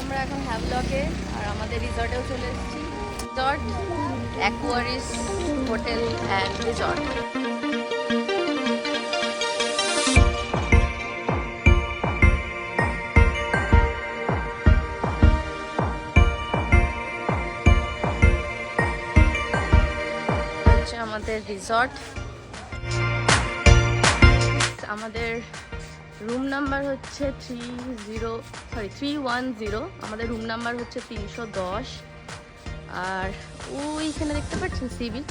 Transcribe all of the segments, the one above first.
আমরা এখন হ্যাভলকে আর আমাদের রিসর্টেও চলে এসেছি। Resort Aquarius hotel and resort আমাদের রিসর্ট আমাদের রুম নাম্বার হচ্ছে three zero sorry three one zero আমাদের রুম নাম্বার হচ্ছে তিনশো দশ। আর ওইখানে দেখতে পাচ্ছেন সি বিচ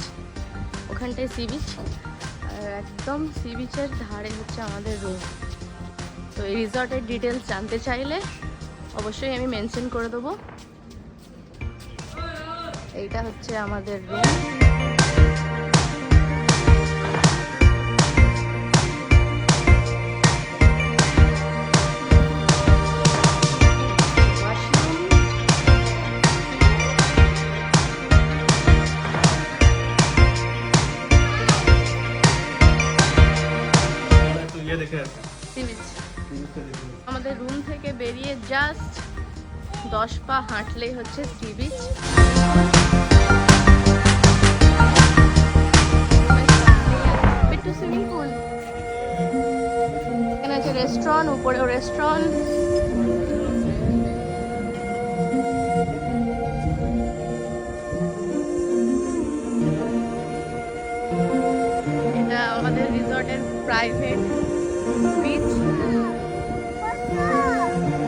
ওখানটায় সি বিচ আর একদম সি বিচের ধারে হচ্ছে আমাদের রুম তো এই রিসর্টের ডিটেলস জানতে চাইলে অবশ্যই আমি মেনশন করে দেবো। এইটা হচ্ছে আমাদের রুম গিয়ে দেখে আসি। আমাদের রুম থেকে বেরিয়ে জাস্ট দশ পা হাঁটলেই হচ্ছে সি বিচ একটু সুইমিং পুল এখানে আছে রেস্টুরেন্ট উপরেও রেস্টুরেন্ট এটা আমাদের রিসর্টের প্রাইভেট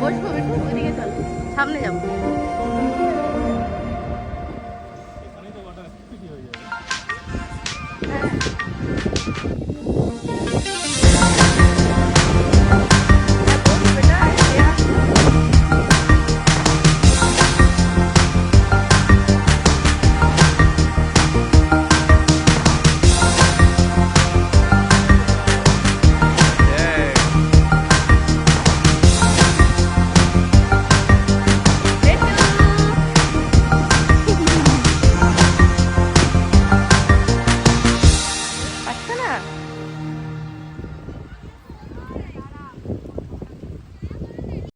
বসবো একটু ওইদিকে চল। সামনে যাব।